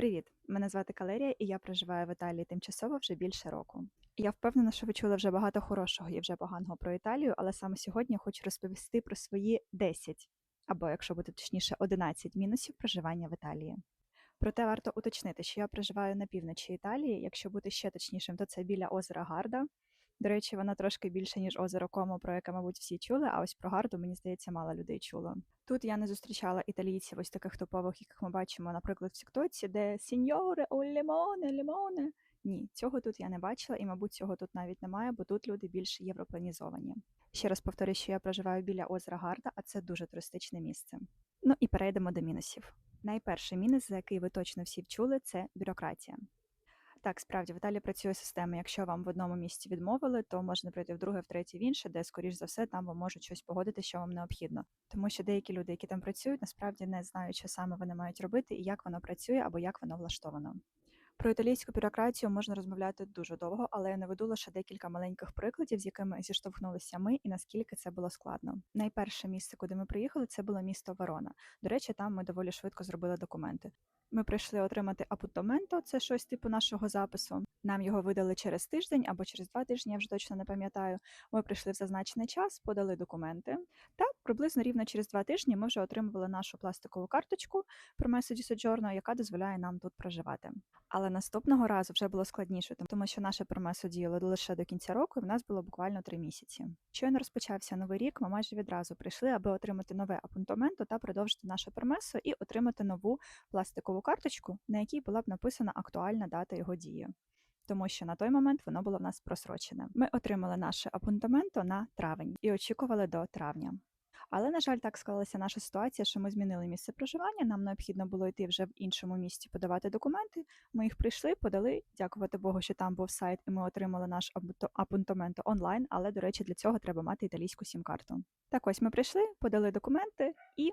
Привіт! Мене звати Калерія, і я проживаю в Італії тимчасово вже більше року. Я впевнена, що ви чули вже багато хорошого і вже поганого про Італію, але саме сьогодні я хочу розповісти про свої 10, або, якщо буде точніше, 11 мінусів проживання в Італії. Проте варто уточнити, що я проживаю на півночі Італії. Якщо бути ще точнішим, то це біля озера Гарда. До речі, воно трошки більше, ніж озеро Комо, про яке, мабуть, всі чули, а ось про Гарду, мені здається, мало людей чуло. Тут я не зустрічала італійців, ось таких топових, яких ми бачимо, наприклад, в Тіктоці, де сіньоре, о лімоне, лімоне. Ні, цього тут я не бачила, і, мабуть, цього тут навіть немає, бо тут люди більш європанізовані. Ще раз повторюю, що я проживаю біля озера Гарда, а це дуже туристичне місце. Ну і перейдемо до мінусів. Найперший мінус, за який ви точно всі вчули, це бюрократія. Так, справді в Італії працює система. Якщо вам в одному місці відмовили, то можна прийти в друге, в третє, в інше, де, скоріш за все, там вам можуть щось погодити, що вам необхідно. Тому що деякі люди, які там працюють, насправді не знають, що саме вони мають робити і як воно працює або як воно влаштовано. Про італійську бюрократію можна розмовляти дуже довго, але я наведу лише декілька маленьких прикладів, з якими зіштовхнулися ми, і наскільки це було складно. Найперше місце, куди ми приїхали, це було місто Верона. До речі, там ми доволі швидко зробили документи. Ми прийшли отримати апутаменто, це щось типу нашого запису. Нам його видали через тиждень або через два тижні, я вже точно не пам'ятаю. Ми прийшли в зазначений час, подали документи. Та приблизно рівно через два тижні ми вже отримували нашу пластикову карточку про Message Sojourner, яка дозволяє нам тут проживати. Але наступного разу вже було складніше, тому що наше промесо діяло лише до кінця року, і в нас було буквально три місяці. Щойно розпочався новий рік. Ми майже відразу прийшли, аби отримати нове апунтаменто та продовжити наше промесо і отримати нову пластикову карточку, на якій була б написана актуальна дата його дії. Тому що на той момент воно було в нас просрочене. Ми отримали наше апунтаменто на травень і очікували до травня. Але, на жаль, так склалася наша ситуація, що ми змінили місце проживання. Нам необхідно було йти вже в іншому місці подавати документи. Ми їх прийшли, подали. Дякувати Богу, що там був сайт, і ми отримали наш апунтаменто онлайн. Але, до речі, для цього треба мати італійську сім-карту. Так ось ми прийшли, подали документи і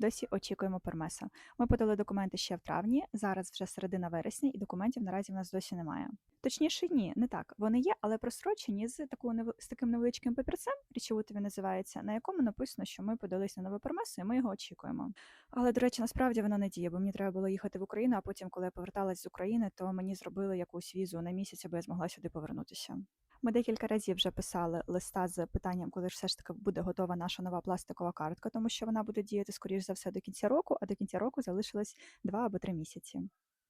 досі очікуємо пермеса. Ми подали документи ще в травні, зараз вже середина вересня, і документів наразі в нас досі немає. Точніше, ні, не так. Вони є, але прострочені з такою з таким невеличким папірцем, річовути він називається, на якому написано, що ми подалися на нове пермесо, і ми його очікуємо. Але, до речі, насправді воно не діє, бо мені треба було їхати в Україну, а потім, коли я поверталась з України, то мені зробили якусь візу на місяць, аби я змогла сюди повернутися. Ми декілька разів вже писали листа з питанням, коли ж все ж таки буде готова наша нова пластикова картка, тому що вона буде діяти, скоріш за все, до кінця року, а до кінця року залишилось два або три місяці.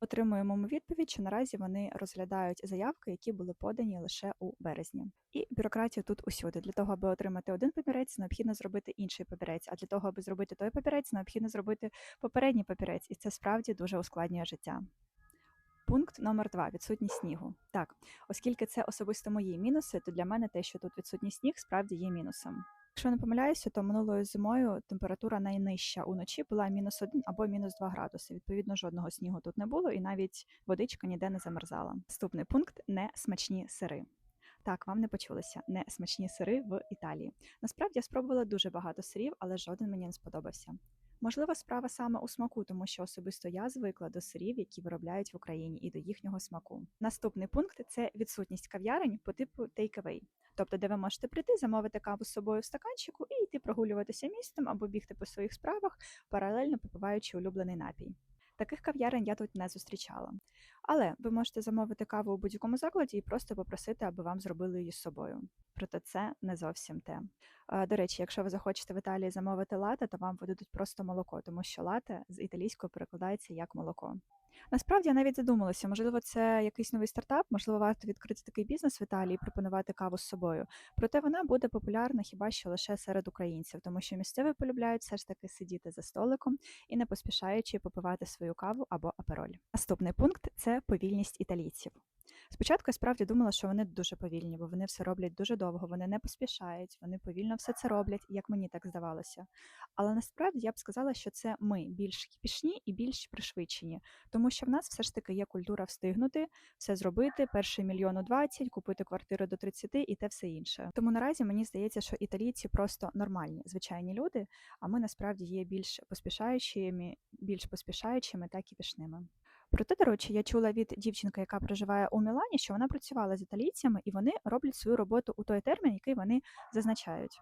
Отримуємо ми відповідь, що наразі вони розглядають заявки, які були подані лише у березні. І бюрократія тут усюди. Для того, аби отримати один папірець, необхідно зробити інший папірець. А для того, аби зробити той папірець, необхідно зробити попередній папірець, і це справді дуже ускладнює життя. Пункт номер два відсутність снігу. Так, оскільки це особисто мої мінуси, то для мене те, що тут відсутній сніг, справді є мінусом. Якщо не помиляюся, то минулою зимою температура найнижча уночі була мінус один або мінус 2 градуси. Відповідно, жодного снігу тут не було, і навіть водичка ніде не замерзала. Наступний пункт не смачні сири. Так, вам не почулося не смачні сири в Італії. Насправді я спробувала дуже багато сирів, але жоден мені не сподобався. Можливо, справа саме у смаку, тому що особисто я звикла до сирів, які виробляють в Україні, і до їхнього смаку. Наступний пункт це відсутність кав'ярень по типу take-away. Тобто, де ви можете прийти, замовити каву з собою в стаканчику і йти прогулюватися містом або бігти по своїх справах, паралельно попиваючи улюблений напій. Таких кав'ярень я тут не зустрічала. Але ви можете замовити каву у будь-якому закладі і просто попросити, аби вам зробили її з собою. Проте це не зовсім те. До речі, якщо ви захочете в Італії замовити лате, то вам видадуть просто молоко, тому що лате з італійською перекладається як молоко. Насправді я навіть задумалася, можливо, це якийсь новий стартап, можливо, варто відкрити такий бізнес в Італії, і пропонувати каву з собою. Проте вона буде популярна хіба що лише серед українців, тому що місцеві полюбляють все ж таки сидіти за столиком і не поспішаючи попивати свою каву або апероль. Наступний пункт це повільність італійців. Спочатку я справді думала, що вони дуже повільні, бо вони все роблять дуже довго, вони не поспішають, вони повільно все це роблять, як мені так здавалося. Але насправді я б сказала, що це ми більш кіпішні і більш пришвидшені, тому що в нас все ж таки є культура встигнути, все зробити, перший мільйон у 20, купити квартиру до 30 і те все інше. Тому наразі мені здається, що італійці просто нормальні, звичайні люди, а ми насправді є більш поспішаючими, більш поспішаючими та кіпішними. Проте, до речі, я чула від дівчинки, яка проживає у Мілані, що вона працювала з італійцями і вони роблять свою роботу у той термін, який вони зазначають.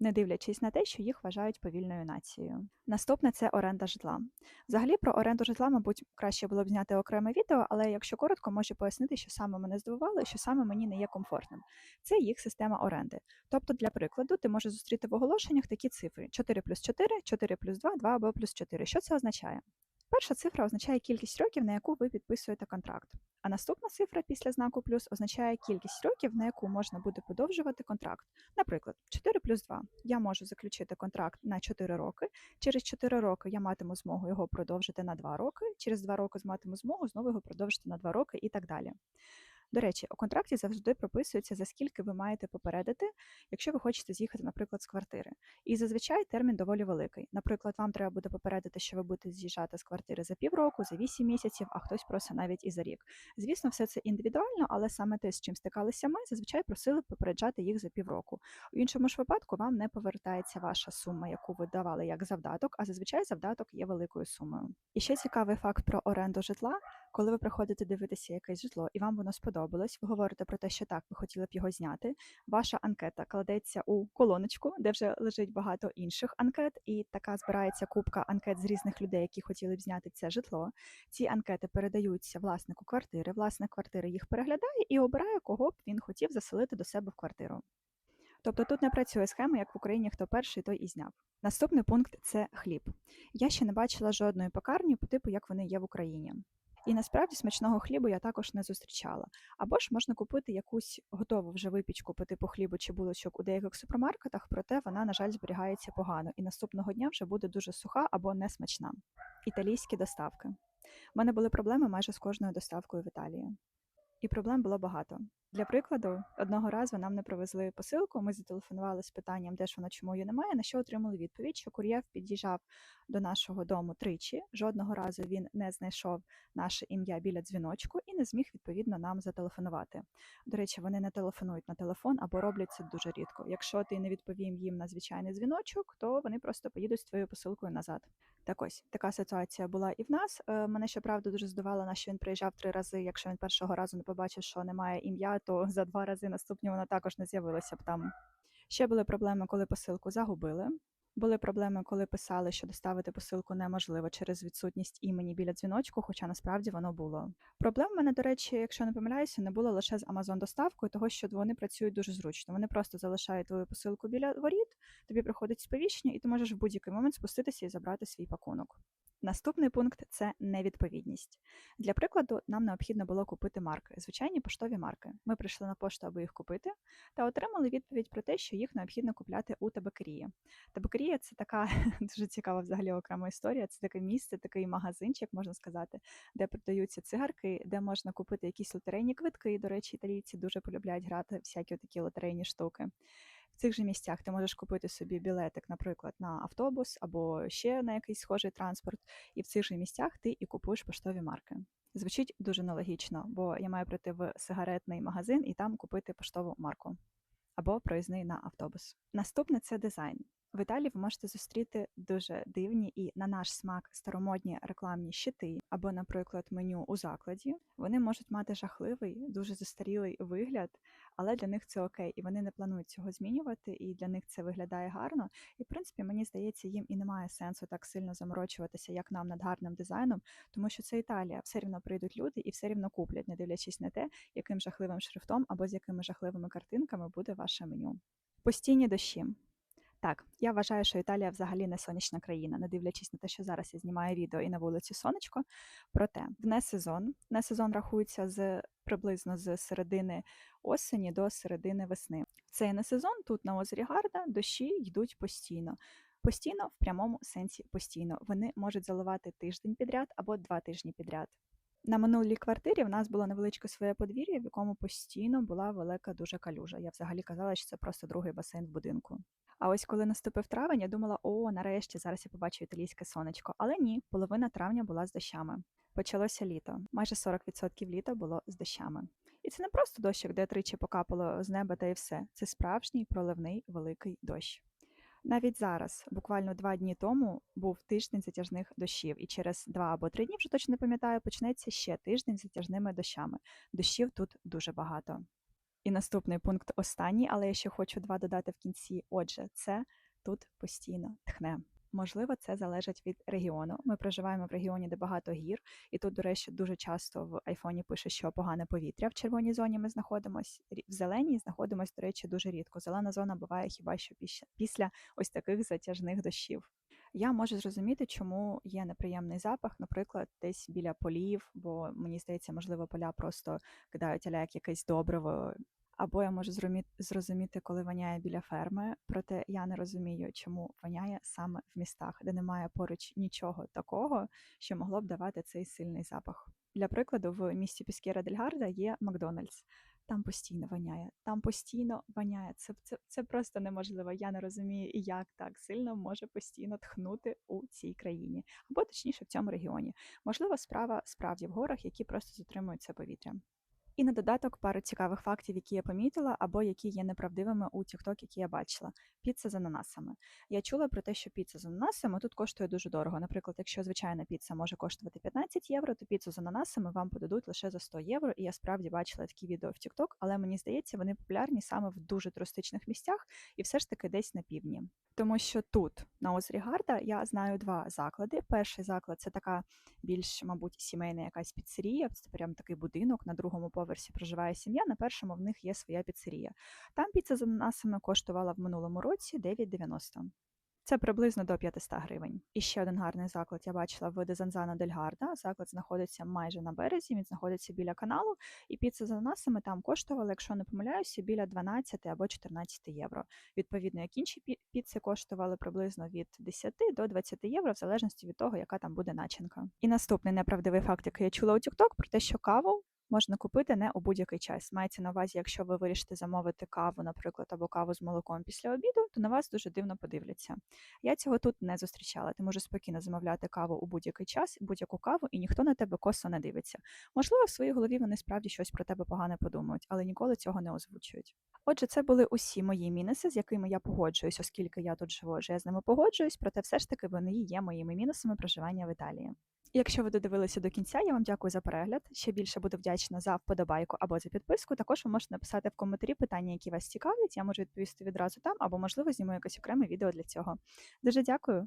не дивлячись на те, що їх вважають повільною нацією. Наступне це оренда житла. Взагалі про оренду житла, мабуть, краще було б зняти окреме відео, але якщо коротко, можу пояснити, що саме мене здивувало що саме мені не є комфортним. Це їх система оренди. Тобто, для прикладу, ти можеш зустріти в оголошеннях такі цифри: 4 плюс 4, 4 плюс 2, 2 або плюс 4. Що це означає? Перша цифра означає кількість років, на яку ви підписуєте контракт. А наступна цифра після знаку плюс означає кількість років, на яку можна буде подовжувати контракт. Наприклад, 4 плюс 2. Я можу заключити контракт на 4 роки. Через 4 роки я матиму змогу його продовжити на 2 роки. Через 2 роки матиму змогу знову його продовжити на 2 роки і так далі. До речі, у контракті завжди прописується, за скільки ви маєте попередити, якщо ви хочете з'їхати, наприклад, з квартири. І зазвичай термін доволі великий. Наприклад, вам треба буде попередити, що ви будете з'їжджати з квартири за півроку, за 8 місяців, а хтось просить навіть і за рік. Звісно, все це індивідуально, але саме те, з чим стикалися ми, зазвичай просили попереджати їх за півроку. У іншому ж випадку вам не повертається ваша сума, яку ви давали як завдаток, а зазвичай завдаток є великою сумою. І ще цікавий факт про оренду житла, коли ви приходите дивитися якесь житло і вам воно сподобалось, ви говорите про те, що так, ви хотіли б його зняти. Ваша анкета кладеться у колоночку, де вже лежить багато інших анкет, і така збирається купка анкет з різних людей, які хотіли б зняти це житло. Ці анкети передаються власнику квартири. Власник квартири їх переглядає і обирає, кого б він хотів заселити до себе в квартиру. Тобто тут не працює схема, як в Україні, хто перший, той і зняв. Наступний пункт це хліб. Я ще не бачила жодної пекарні по типу, як вони є в Україні. І насправді смачного хлібу я також не зустрічала. Або ж можна купити якусь готову вже випічку по типу хлібу чи булочок у деяких супермаркетах, проте вона, на жаль, зберігається погано і наступного дня вже буде дуже суха або несмачна. Італійські доставки. У мене були проблеми майже з кожною доставкою в Італії. І проблем було багато. Для прикладу, одного разу нам не привезли посилку. Ми зателефонували з питанням, де ж вона, чому її немає. На що отримали відповідь, що кур'єр під'їжджав до нашого дому тричі. Жодного разу він не знайшов наше ім'я біля дзвіночку і не зміг відповідно нам зателефонувати. До речі, вони не телефонують на телефон або роблять це дуже рідко. Якщо ти не відповім їм на звичайний дзвіночок, то вони просто поїдуть з твоєю посилкою назад. Так ось така ситуація була і в нас. Е, Мене щоправда дуже здивувало, на що він приїжджав три рази. Якщо він першого разу не побачив, що немає ім'я, то за два рази наступні вона також не з'явилася б там. Ще були проблеми, коли посилку загубили. Були проблеми, коли писали, що доставити посилку неможливо через відсутність імені біля дзвіночку, хоча насправді воно було. Проблем в мене, до речі, якщо не помиляюся, не було лише з Amazon доставкою, того що вони працюють дуже зручно. Вони просто залишають твою посилку біля воріт, тобі приходить сповіщення, і ти можеш в будь-який момент спуститися і забрати свій пакунок. Наступний пункт це невідповідність. Для прикладу, нам необхідно було купити марки, звичайні поштові марки. Ми прийшли на пошту, аби їх купити, та отримали відповідь про те, що їх необхідно купляти у табакерії. Табакерія це така дуже цікава взагалі окрема історія. Це таке місце, такий магазинчик, можна сказати, де продаються цигарки, де можна купити якісь лотерейні квитки. До речі, італійці дуже полюбляють грати всякі такі лотерейні штуки. Цих же місцях ти можеш купити собі білетик, наприклад, на автобус або ще на якийсь схожий транспорт, і в цих же місцях ти і купуєш поштові марки. Звучить дуже нелогічно, бо я маю прийти в сигаретний магазин і там купити поштову марку або проїзний на автобус. Наступне це дизайн. В Італії ви можете зустріти дуже дивні і на наш смак старомодні рекламні щити, або, наприклад, меню у закладі. Вони можуть мати жахливий, дуже застарілий вигляд, але для них це окей, і вони не планують цього змінювати, і для них це виглядає гарно. І в принципі, мені здається, їм і немає сенсу так сильно заморочуватися, як нам над гарним дизайном, тому що це Італія. Все рівно прийдуть люди і все рівно куплять, не дивлячись на те, яким жахливим шрифтом або з якими жахливими картинками буде ваше меню. Постійні дощі. Так, я вважаю, що Італія взагалі не сонячна країна, не дивлячись на те, що зараз я знімаю відео і на вулиці сонечко. Проте в несезон, несезон рахується з приблизно з середини осені до середини весни. Цей несезон тут на озері Гарда дощі йдуть постійно. Постійно в прямому сенсі постійно. Вони можуть заливати тиждень підряд або два тижні підряд. На минулій квартирі в нас було невеличке своє подвір'я, в якому постійно була велика дуже калюжа. Я взагалі казала, що це просто другий басейн в будинку. А ось коли наступив травень, я думала, о, нарешті зараз я побачу італійське сонечко. Але ні, половина травня була з дощами. Почалося літо. Майже 40% літа було з дощами. І це не просто дощик, де тричі покапало з неба та і все. Це справжній проливний великий дощ. Навіть зараз, буквально два дні тому, був тиждень затяжних дощів, і через два або три дні, вже точно не пам'ятаю, почнеться ще тиждень затяжними дощами. Дощів тут дуже багато. І наступний пункт останній, але я ще хочу два додати в кінці. Отже, це тут постійно тхне. Можливо, це залежить від регіону. Ми проживаємо в регіоні, де багато гір, і тут, до речі, дуже часто в айфоні пише, що погане повітря. В червоній зоні ми знаходимося, в зеленій знаходимося, до речі, дуже рідко. Зелена зона буває хіба що після ось таких затяжних дощів. Я можу зрозуміти, чому є неприємний запах, наприклад, десь біля полів, бо мені здається, можливо, поля просто кидають аля як якесь добриво. Або я можу зрозуміти, коли воняє біля ферми, проте я не розумію, чому воняє саме в містах, де немає поруч нічого такого, що могло б давати цей сильний запах. Для прикладу, в місті Піскєра дель Гарда є Макдональдс. Там постійно воняє, там постійно воняє. Це, це, це просто неможливо. Я не розумію, як так сильно може постійно тхнути у цій країні, або точніше в цьому регіоні. Можливо, справа справді в горах, які просто затримують це повітря. І на додаток пару цікавих фактів, які я помітила, або які є неправдивими у TikTok, які я бачила. Піца з ананасами. Я чула про те, що піца з ананасами тут коштує дуже дорого. Наприклад, якщо звичайна піца може коштувати 15 євро, то піцу з ананасами вам подадуть лише за 100 євро. І я справді бачила такі відео в TikTok, але мені здається, вони популярні саме в дуже туристичних місцях і все ж таки десь на півдні. Тому що тут, на озері Гарда, я знаю два заклади. Перший заклад це така більш, мабуть, сімейна якась піцерія. Це прям такий будинок. На другому поверсі проживає сім'я. На першому в них є своя піцерія. Там піца з ананасами коштувала в минулому році 9,90. Це приблизно до 500 гривень. І ще один гарний заклад я бачила в Дезанзано дель Гарда. Заклад знаходиться майже на березі, він знаходиться біля каналу, і піца з ананасами там коштувала, якщо не помиляюся, біля 12 або 14 євро. Відповідно, як інші піци коштували приблизно від 10 до 20 євро, в залежності від того, яка там буде начинка. І наступний неправдивий факт, який я чула у TikTok, про те, що каву можна купити не у будь-який час. Мається на увазі, якщо ви вирішите замовити каву, наприклад, або каву з молоком після обіду, то на вас дуже дивно подивляться. Я цього тут не зустрічала. Ти можеш спокійно замовляти каву у будь-який час, будь-яку каву, і ніхто на тебе косо не дивиться. Можливо, в своїй голові вони справді щось про тебе погане подумають, але ніколи цього не озвучують. Отже, це були усі мої мінуси, з якими я погоджуюсь, оскільки я тут живу, отже, я з ними погоджуюсь, проте все ж таки вони є моїми мінусами проживання в Італії. Якщо ви додивилися до кінця, я вам дякую за перегляд. Ще більше буду вдячна за вподобайку або за підписку. Також ви можете написати в коментарі питання, які вас цікавлять. Я можу відповісти відразу там, або можливо зніму якесь окреме відео для цього. Дуже дякую.